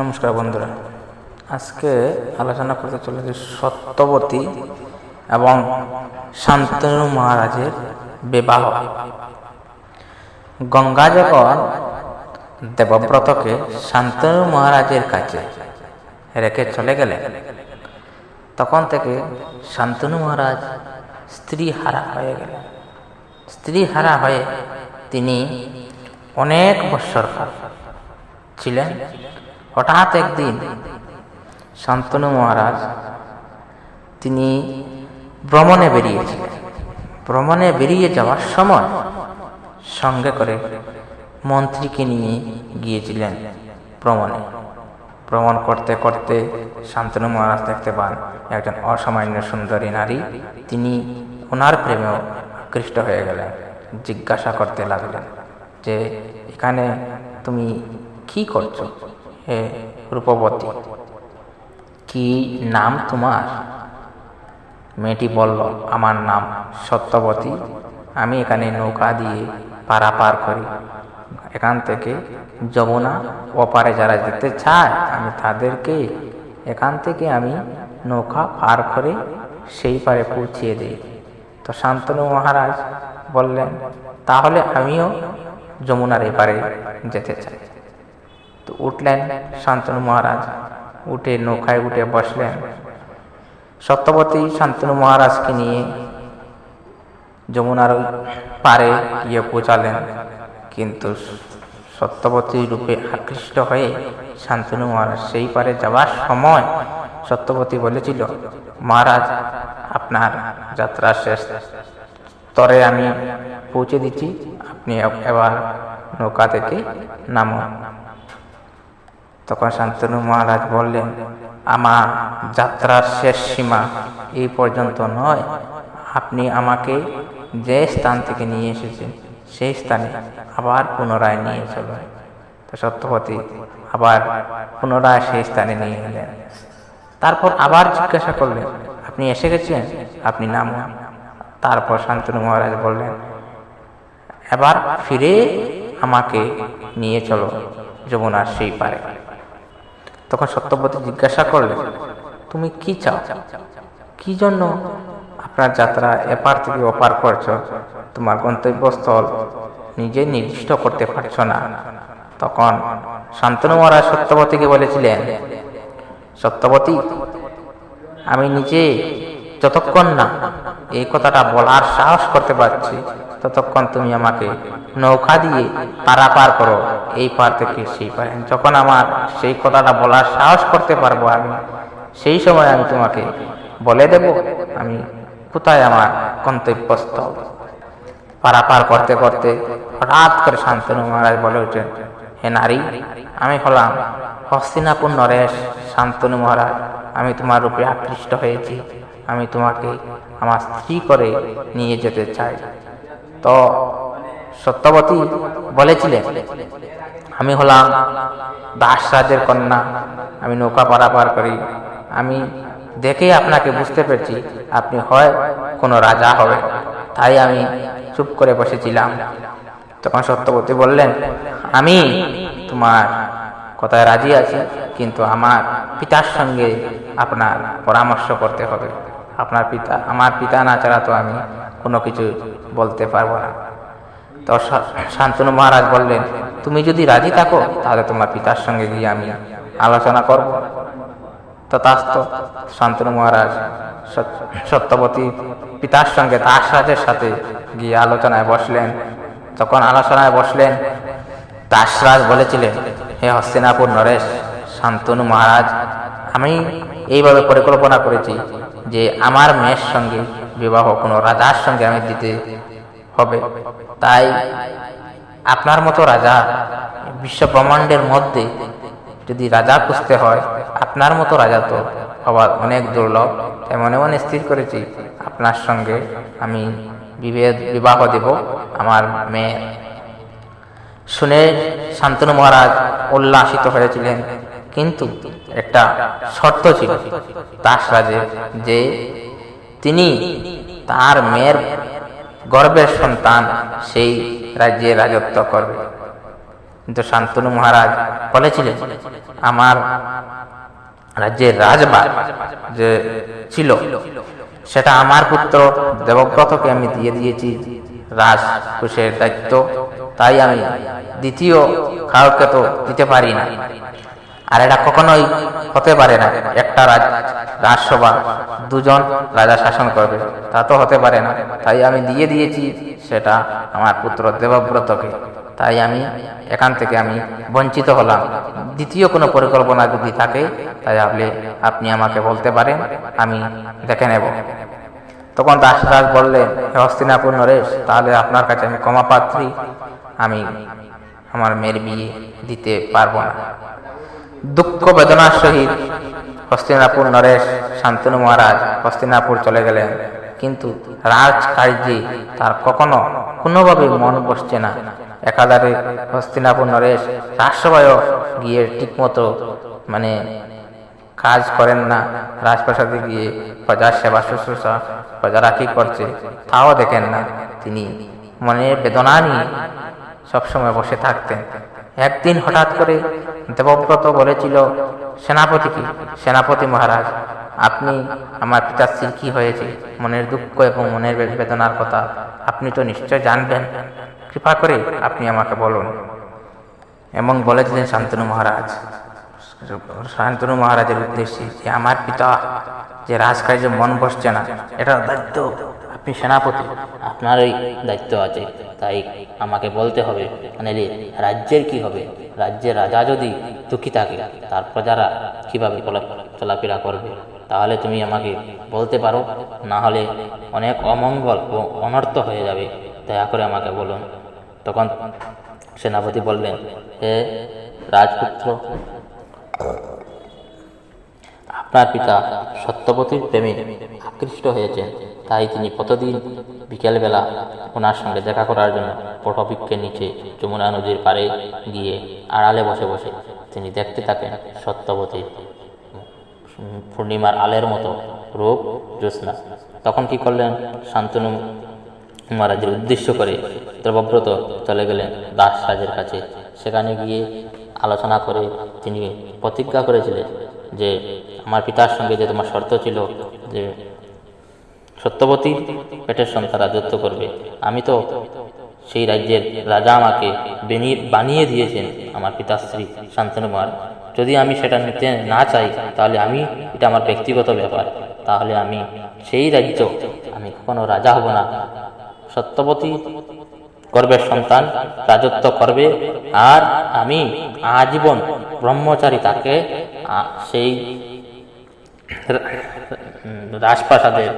নমস্কার বন্ধুরা। আজকে আলোচনা করতে চলেছি সত্যবতী এবং শান্তনু মহারাজের বিবাহ। গঙ্গা যখন দেবব্রতকে শান্তনু মহারাজের কাছে রেখে চলে গেলে, তখন থেকে শান্তনু মহারাজ স্ত্রী হারা হয়ে গেলেন। স্ত্রী হারা হয়ে তিনি অনেক বৎসর ছিলেন। হঠাৎ একদিন শান্তনু মহারাজ, তিনি ভ্রমণে বেরিয়েছিলেন। ভ্রমণে বেরিয়ে যাওয়ার সময় সঙ্গে করে মন্ত্রীকে নিয়ে গিয়েছিলেন ভ্রমণে। ভ্রমণ করতে করতে শান্তনু মহারাজ দেখতে পান, একজন অসামান্য সুন্দরী নারী, তিনি ওনার প্রেমেও আকৃষ্ট হয়ে গেলেন, জিজ্ঞাসা করতে লাগলেন যে, এখানে তুমি কি করছ? হে রূপবতী, কি নাম তোমার? মেয়েটি বলল, আমার নাম সত্যবতী। আমি এখানে নৌকা দিয়ে পারাপার করি। এখান থেকে যমুনা ওপারে যারা যেতে চায়, আমি তাদেরকে এখান থেকে আমি নৌকা পার করে সেই পারে পৌঁছিয়ে দিই। তো শান্তনু মহারাজ বললেন, তাহলে আমিও যমুনার এপারে যেতে চাই। তো উঠলেন শান্তনু মহারাজ। উঠে নৌকায় উঠে বসলেন। সত্যবতী শান্তনু মহারাজকে নিয়ে যমুনার পারে গিয়ে পৌঁছালেন। কিন্তু সত্যবতী রূপে আকৃষ্ট হয়ে শান্তনু মহারাজ সেই পারে যাওয়ার সময় সত্যবতী বলেছিল, মহারাজ, আপনার যাত্রা শেষ। তরে আমি পৌঁছে দিচ্ছি। আপনি এবার নৌকা থেকে নামুন। তখন শান্তনু মহারাজ বললেন, আমার যাত্রার শেষ সীমা এই পর্যন্ত নয়। আপনি আমাকে যে স্থান থেকে নিয়ে এসেছেন, সেই স্থানে আবার পুনরায় নিয়ে চলুন। তো সত্যপতি আবার পুনরায় সেই স্থানে নিয়ে এলেন তারপর আবার জিজ্ঞাসা করলেন, আপনি এসে গেছেন? আপনি নামুন তারপর শান্তনু মহারাজ বললেন, এবার ফিরে আমাকে নিয়ে চলো, যমুনার সেই পারে। তখন সত্যবতী জিজ্ঞাসা করলেন, তুমি কি চাও? কি জন্য আপনার যাত্রা এপার থেকে ওপার করছ? তোমার গন্তব্যস্থল নিজে নির্দিষ্ট করতে পারছ না। তখন শান্তনু মহারাজ সত্যবতীকে বলেছিলেন সত্যবতী আমি নিজে যতক্ষণ না এই কথাটা বলার সাহস করতে পারছি, ততক্ষণ তুমি আমাকে নৌকা দিয়ে পারাপার করো এই পার থেকে সেই পারে। যখন আমার সেই কথাটা বলার সাহস করতে পারব আমি, সেই সময় আমি তোমাকে বলে দেব, আমি কোথায় আমার গন্তব্যস্থল? পারাপার করতে করতে হঠাৎ করে শান্তনু মহারাজ বলে উঠেন হে নারী, আমি হলাম হস্তিনাপুর নরেশ শান্তনু মহারাজ, আমি তোমার রূপে আকৃষ্ট হয়েছি। আমি তোমাকে আমার স্ত্রী করে নিয়ে যেতে চাই। তো সত্যবতী বলেছিলেন, আমি হলাম দাস রাজের কন্যা, আমি নৌকা পারাপার করি। আমি দেখে আপনাকে বুঝতে পেরেছি, আপনি হয় কোনো রাজা হবে। তাই আমি চুপ করে বসেছিলাম। তখন সত্যবতী বললেন, আমি তোমার কথায় রাজি আছি, কিন্তু আমার পিতার সঙ্গে আপনার পরামর্শ করতে হবে। আপনার পিতা, আমার পিতা না ছাড়া তো আমি কোনো কিছু বলতে পারব না। তো শান্তনু মহারাজ বললেন, তুমি যদি রাজি থাকো, তাহলে তোমার পিতার সঙ্গে গিয়ে আমি আলোচনা করব। তথাস্ত শান্তনু মহারাজ সত্যবতী পিতার সঙ্গে দাসরাজের সাথে গিয়ে আলোচনায় বসলেন। তখন আলোচনায় বসলেন, দাসরাজ বলেছিলেন, হে হস্তিনাপুর নরেশ, শান্তনু মহারাজ, আমি এইভাবে পরিকল্পনা করেছি যে আমার মেয়ের সঙ্গে বিবাহ, কোনো রাজার সঙ্গে আমি দিতে হবে। তাই আপনার মতো রাজা বিশ্ব ব্রহ্মাণ্ডের মধ্যে যদি রাজা খুঁজতে হয়, আপনার মতো রাজা তো হওয়ার অনেক দুর্লভ। তাই মনে মনে স্থির করেছি, আপনার সঙ্গে আমি বিভেদ, বিবাহ দেব আমার মেয়ে। শুনে শান্তনু মহারাজ উল্লাসিত হয়েছিলেন। কিন্তু একটা শর্ত ছিল দাসরাজের যে তিনি তার মেয়ের গর্বের সন্তান সেই রাজ্যে রাজত্ব করবে। কিন্তু শান্তনু মহারাজ বলেছিলেন, আমার রাজ্যের রাজবাগ যে ছিল, সেটা আমার পুত্র দেবব্রতকে আমি দিয়ে দিয়েছি। রাজকুশের দায়িত্ব, তাই আমি দ্বিতীয় কাউকে তো দিতে পারি না। আর এটা কখনোই হতে পারে না। একটা রাজ, রাজসভা, দুজন রাজা শাসন করবে। তা তো হতে পারে না। তাই আমি দিয়ে দিয়েছি সেটা আমার পুত্র দেবব্রতকে। তাই আমি এখান থেকে আমি বঞ্চিত হলাম। দ্বিতীয় কোনো পরিকল্পনা যদি থাকে, তাই আপনি আপনি আমাকে বলতে পারেন, আমি দেখে নেব। তখন দাসরাজ বললেন হস্তিনাপুর নরেশ, তাহলে আপনার কাছে আমি ক্ষমা পাত্রী আমি আমার মেয়ের বিয়ে দিতে পারব না। দুঃখ বেদনার সহিত হস্তিনাপুর নরেশ শান্তনু মহারাজ হস্তিনাপুর চলে গেলেন। কিন্তু রাজকার্যে তার কখনো কোনোভাবে মন বসছে না। একাধারে হস্তিনাপুর নরেশ রাজসভায়ও গিয়ে ঠিকমতো মানে কাজ করেন না। রাজপ্রাসাদে গিয়ে প্রজার সেবা শুশ্রূষা প্রজারা কি করছে, তাও দেখেন না। তিনি মনের বেদনা নিয়ে সবসময় বসে থাকতেন। একদিন হঠাৎ করে দেবব্রত বলেছিল সেনাপতিকে সেনাপতি মহারাজ, আপনি আমার পিতাশ্রীর কি হয়েছে, মনের দুঃখ এবং মনের বেদনার কথা আপনি তো নিশ্চয় জানবেন। কৃপা করে আপনি আমাকে বলুন। এবং বলেছিলেন শান্তনু মহারাজ। শান্তনু মহারাজের উদ্দেশ্যে, যে আমার পিতা, যে রাজকার্যে মন বসছে না, এটা দায়িত্ব আপনি সেনাপতি আপনার ওই দায়িত্ব আছে। তাই আমাকে বলতে হবে নাহলে রাজ্যের কি হবে? রাজ্যের রাজা যদি দুঃখী থাকে, তার প্রজারা কীভাবে চলাফেরা করবে? তাহলে তুমি আমাকে বলতে পারো না হলে অনেক অমঙ্গল ও অনর্থ হয়ে যাবে। দয়া করে আমাকে বলুন। তখন সেনাপতি বললেন, হে রাজপুত্র আপনার পিতা সত্যপতির প্রেমে আকৃষ্ট হয়েছেন। তাই তিনি প্রতিদিন বিকেলবেলা ওনার সঙ্গে দেখা করার জন্য পটবৃক্ষের নিচে যমুনা নদীর পাড়ে গিয়ে আড়ালে বসে বসে তিনি দেখতে থাকেন সত্যবতীর পূর্ণিমার আলের মতো রূপ, জ্যোৎস্না। তখন কি করলেন? শান্তনু মহারাজের উদ্দেশ্য করে দ্রবব্রত চলে গেলেন দাস রাজের কাছে। সেখানে গিয়ে আলোচনা করে তিনি প্রতিজ্ঞা করেছিলেন যে আমার পিতার সঙ্গে যে তোমার শর্ত ছিল যে সত্যবতী পেটের সন্তান রাজত্ব করবে, আমি তো সেই রাজ্যের রাজা আমাকে বেনি- বানিয়ে দিয়েছেন আমার পিতাশ্রী শান্তনু মহারাজ যদি আমি সেটা নিতে না চাই, তাহলে আমি, এটা আমার ব্যক্তিগত ব্যাপার, তাহলে আমি সেই রাজ্য আমি কখনো রাজা হব না। সত্যবতী গর্বের সন্তান রাজত্ব করবে, আর আমি আজীবন ব্রহ্মচারী তাকে সেই রাজপ্রাসাদের,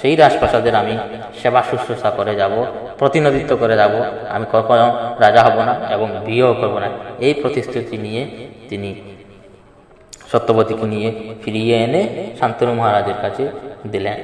সেই রাজপ্রাসাদের আমি সেবা শুশ্রূষা করে যাব, প্রতিনিধিত্ব করে যাব। আমি কখনো রাজা হব না এবং বিয়েও করব না। এই প্রতিশ্রুতি নিয়ে তিনি সত্যবতীকে নিয়ে ফিরিয়ে এনে শান্তনু মহারাজের কাছে দিলেন।